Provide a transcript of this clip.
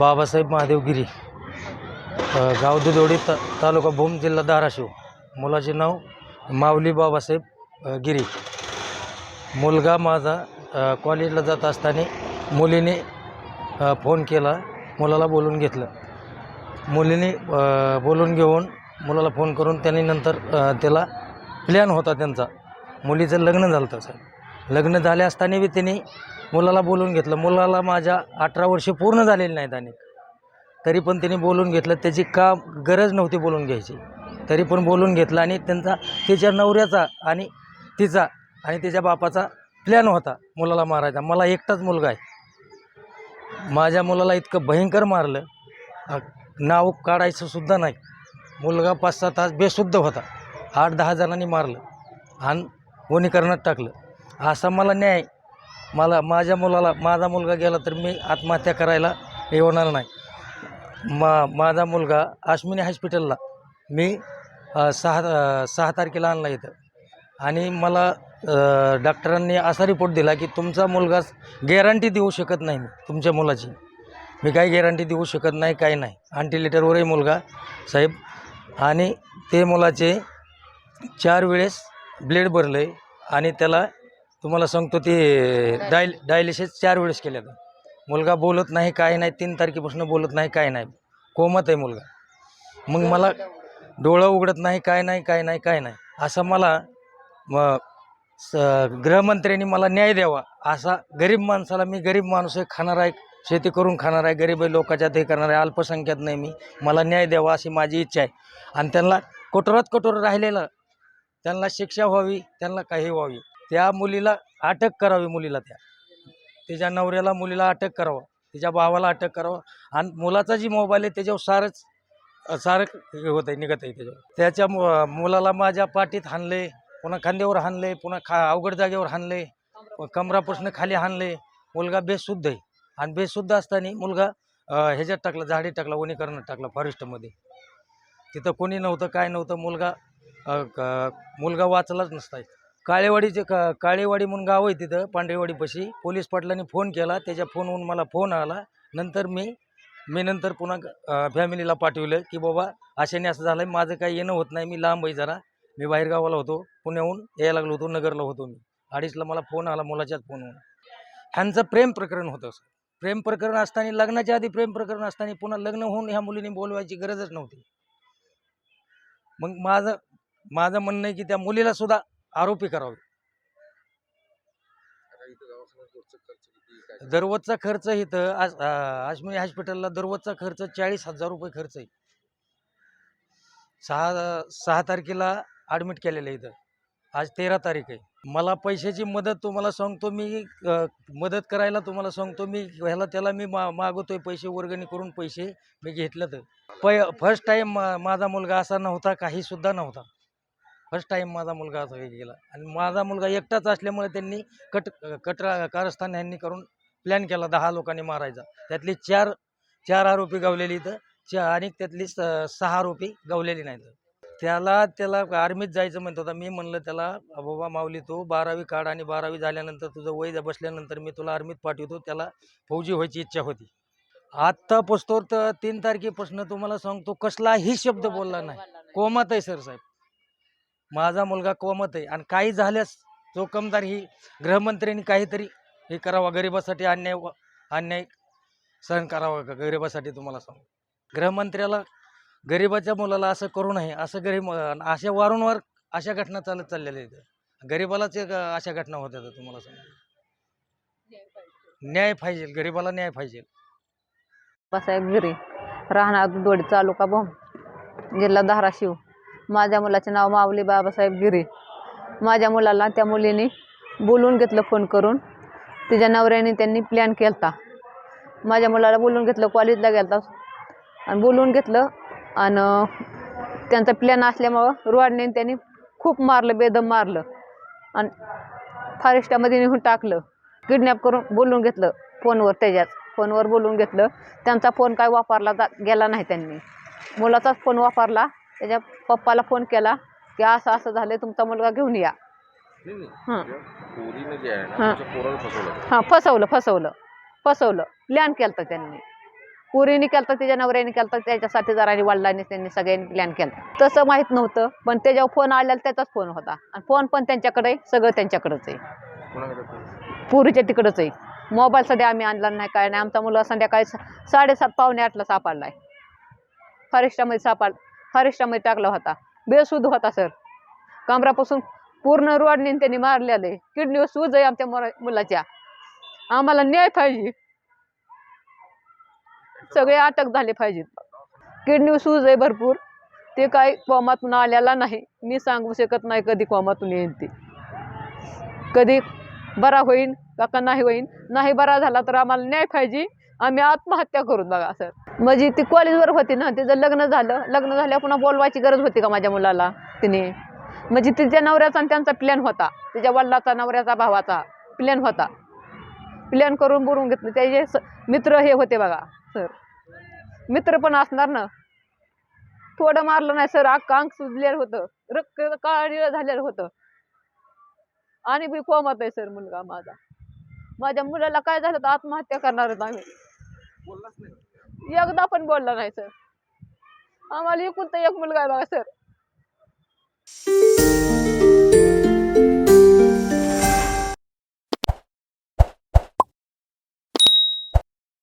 बाबासाहेब महादेवगिरी अ, गाव दुधोडी त तालुका भूम जिल्हा धाराशिव. मुलाचे नाव माऊली बाबासाहेब गिरी. मुलगा माझा कॉलेजला जात असताना मुलीने फोन केला मुलाला बोलून घेतलं. मुलीने बोलून घेऊन मुलाला फोन करून त्यांनी नंतर त्याला प्लॅन होता त्यांचा. मुलीचं लग्न झालं होतं साहेब. लग्न झाले असताना बी त्यांनी मुलाला बोलून घेतलं. मुलाला माझ्या अठरा वर्षे पूर्ण झालेली नाहीत आणि तरी पण त्यांनी बोलून घेतलं. त्याची का गरज नव्हती बोलून घ्यायची. तरी पण बोलून घेतलं आणि त्यांचा तिच्या नवऱ्याचा आणि तिचा आणि तिच्या बापाचा प्लॅन होता मुलाला मारायचा. मला एकटाच मुलगा आहे. माझ्या मुलाला इतकं भयंकर मारलं. नाव काढायचं सुद्धा नाही. मुलगा पाच सहा तास बेशुद्ध होता. आठ दहा जणांनी मारलं. आणि वनीकरणात टाकलं. असा मला न्याय मला माझ्या मुलाला माझा मुलगा गेला तर मी आत्महत्या करायला येणार नाही. मा माझा मुलगा अश्विनी हॉस्पिटलला मी सहा सहा तारखेला आणला इथं. आणि मला डॉक्टरांनी असा रिपोर्ट दिला की तुमचा मुलगा गॅरंटी देऊ शकत नाही मी तुमच्या मुलाची. मी काही गॅरंटी देऊ शकत नाही काही नाही. अंटिलिटरवरही मुलगा साहेब. आणि ते मुलाचे चार वेळेस ब्लेड भरलं आहे आणि त्याला तुम्हाला सांगतो ते डायल डायलिसिस चार वेळेस केल्या मुलगा बोलत नाही काय नाही तीन तारखेपासून बोलत नाही काय नाही. कोमत आहे मुलगा. मग मला डोळं उघडत नाही काय नाही काय नाही काय नाही. असं मला स गृहमंत्र्यांनी मला न्याय द्यावा. असा गरीब माणसाला मी गरीब माणूस आहे खाणार आहे शेती करून खाणार आहे गरीब लोकांच्यात हे करणार आहे अल्पसंख्यात नाही मी. मला न्याय द्यावा अशी माझी इच्छा आहे. आणि त्यांना कठोरात कठोर राहिलेलं त्यांना शिक्षा व्हावी त्यांना काही व्हावी. त्या मुलीला अटक करावी मुलीला त्या. तिच्या नवऱ्याला मुलीला अटक करावं. तिच्या भावाला अटक करावं. आणि मुलाचा जी मोबाईल आहे त्याच्यावर सारंच सारं हे होत आहे निघत आहे त्याच्यावर. त्याच्या मु- मुलाला माझ्या पाठीत हाणले पुन्हा खांद्यावर हाणले पुन्हा खा अवघड जागेवर हाणले कमरापासून खाली हाणले. मुलगा बेशुद्ध आहे. आणि बेशुद्ध असताना मुलगा ह्याच्यात टाकला झाडी टाकला वनीकरणात टाकला फॉरेस्टमध्ये. तिथं कोणी नव्हतं काय नव्हतं मुलगा क- मुलगा वाचलाच नसताय काळेवाडीचे का काळेवाडी म्हणून गाव आहे तिथं पांढरेवाडीपाशी. पोलीस पाटलांनी फोन केला त्याच्या फोनवरून मला फोन आला. नंतर मी मी नंतर पुन्हा फॅमिलीला पाठवलं की बाबा अशाने असं झालं माझं काही येणं होत नाही मी लांब आहे जरा. मी बाहेर गावाला होतो पुण्याहून यायला लागलो होतो नगरला होतो मी. अडीचला मला फोन आला मुलाच्याच फोनवरून. ह्यांचं प्रेम प्रकरण होतं सर प्रेम प्रकरण असताना लग्नाच्या आधी प्रेम प्रकरण असताना पुन्हा लग्न होऊन ह्या मुलीने बोलवायची गरजच नव्हती. मग माझं माझं म्हणणं आहे की त्या मुलीला सुद्धा आरोपी करावे. दररोजचा खर्च इथं आज आश्मी हॉस्पिटलला दररोजचा खर्च चाळीस हजार रुपये खर्च आहे. सहा सहा तारखेला ॲडमिट केलेलं आहे इथं. आज तेरा तारीख आहे. मला पैशाची मदत तुम्हाला सांगतो मी मदत करायला तुम्हाला सांगतो मी ह्याला त्याला मी मा मागवतोय पैसे वर्गणी करून पैसे मी घेतलं तर. पै फर्स्ट टाईम माझा मुलगा असा नव्हता काहीसुद्धा नव्हता. फर्स्ट टाईम माझा मुलगा असा हे गेला. आणि माझा मुलगा एकटाच असल्यामुळे त्यांनी कट कटरा कारस्थान यांनी करून प्लॅन केला दहा लोकांनी मारायचा. त्यातली चार चार आरोपी गावलेली इथं चार आणि त्यातली स- सहा आरोपी गावलेली नाहीत. त्याला त्याला आर्मीत जायचं म्हणत होता. मी म्हणलं त्याला बाबा माऊली तू बारावी काढ आणि बारावी झाल्यानंतर तुझं वय ज- बसल्यानंतर मी तुला आर्मीत पाठवतो. त्याला फौजी व्हायची इच्छा होती. आत्ता पोचतो तर तीन तारखेपासून तुम्हाला सांगतो कसलाही शब्द बोलला नाही. कोमत आहे सर साहेब. माझा मुलगा कोमत आहे आणि काही झाल्यास जोखमदार ही गृहमंत्र्यांनी काहीतरी हे करावा गरिबासाठी अन्याय व- अन्याय सहन करावा का? गरिबासाठी तुम्हाला सांगू. गृहमंत्र्याला गरिबाच्या मुलाला असं करू नये असं गरीब अशा वारंवार अशा घटना चालत चाललेल्या आहेत. गरिबालाच एक अशा घटना होत्या तुम्हाला सांगू. न्याय पाहिजे गरिबाला न्याय पाहिजे. बसायब घरी राहणार चालू तालुका बोम जिल्हा धाराशिव. माझ्या मुलाचे नाव माऊली बाबासाहेब गिरे. माझ्या मुलाला त्या मुलीने बोलवून घेतलं फोन करून. तिच्या नवऱ्याने त्यांनी प्लॅन केलता. माझ्या मुलाला बोलवून घेतलं कॉलेजला गेलता. आणि बोलवून घेतलं आणि त्यांचा प्लॅन असल्यामुळं रोडने त्यांनी खूप मारलं बेदम मारलं. आणि फॉरेस्टामध्ये नेऊन टाकलं. किडनॅप करून बोलवून घेतलं फोनवर त्याच्यात. फोनवर बोलून घेतलं. त्यांचा फोन काय वापरला जा गेला नाही त्यांनी. मुलाचाच फोन वापरला. त्याच्या पप्पाला फोन केला की असं असं झालं तुमचा मुलगा घेऊन या. हं. त्या पोरीनं जे आहे ना हां. तुमच्या पोराला फसवलं. हां फसवलं फसवलं फसवलं. प्लॅन केलं त्यांनी. पुरीने केलं त्याच्या नवऱ्याने केलं त्याच्यासाठी जरा वडिलांनी त्यांनी सगळ्यांनी प्लॅन केला तसं माहीत नव्हतं पण त्याच्यावर फोन आलेला त्याचाच फोन होता. आणि फोन पण त्यांच्याकडे आहे, सगळं त्यांच्याकडेच आहे. कोणाकडे? पुरीच्या तिकडंच आहे. मोबाईल सध्या आम्ही आणला नाही काय नाही. आमचा मुलगा संध्याकाळी सा- साडेसात पावणे आठला सापडला आहे फॉरेस्टामध्ये सापड फारेस्टामध्ये टाकला होता. बेसूद होता सर कमरापासून पूर्ण रोडने त्यांनी मारलेले. किडनी सूज आहे आमच्या मुला- मुलाच्या. आम्हाला न्याय पाहिजे. सगळे अटक झाले पाहिजेत. किडनी सूज आहे भरपूर. ते काही कोमातून आलेला नाही. मी सांगू शकत नाही कधी कोमातून येईन ते. कधी बरा होईन का का नाही होईन. नाही बरा झाला तर आम्हाला न्याय पाहिजे. आम्ही आत्महत्या करून बघा सर म्हणजे ती कॉलेजवर होती ना तिचं लग्न झालं. लग्न झाल्यावर पुन्हा बोलवायची गरज होती का माझ्या मुलाला? तिने. म्हणजे तिच्या नवऱ्याचा आणि त्यांचा प्लॅन होता. तिच्या वडिलाचा नवऱ्याचा भावाचा प्लॅन होता. प्लॅन करून बोलून घेतलं. त्याचे स- मित्र हे होते बघा सर मित्र पण असणार ना. थोडं मारलं नाही सर अख्खं अंग सुजलेलं होतं. रक्क काळीळ झालेलं होतं. आणि बी कोमात आहे सर मुलगा माझा. माझ्या मुलाला काय झालं तर आत्महत्या करणार आम्ही. एकदा पण बोलला नाही सर. आम्हाला एकूण तर एक मुलगा आहे बघा सर.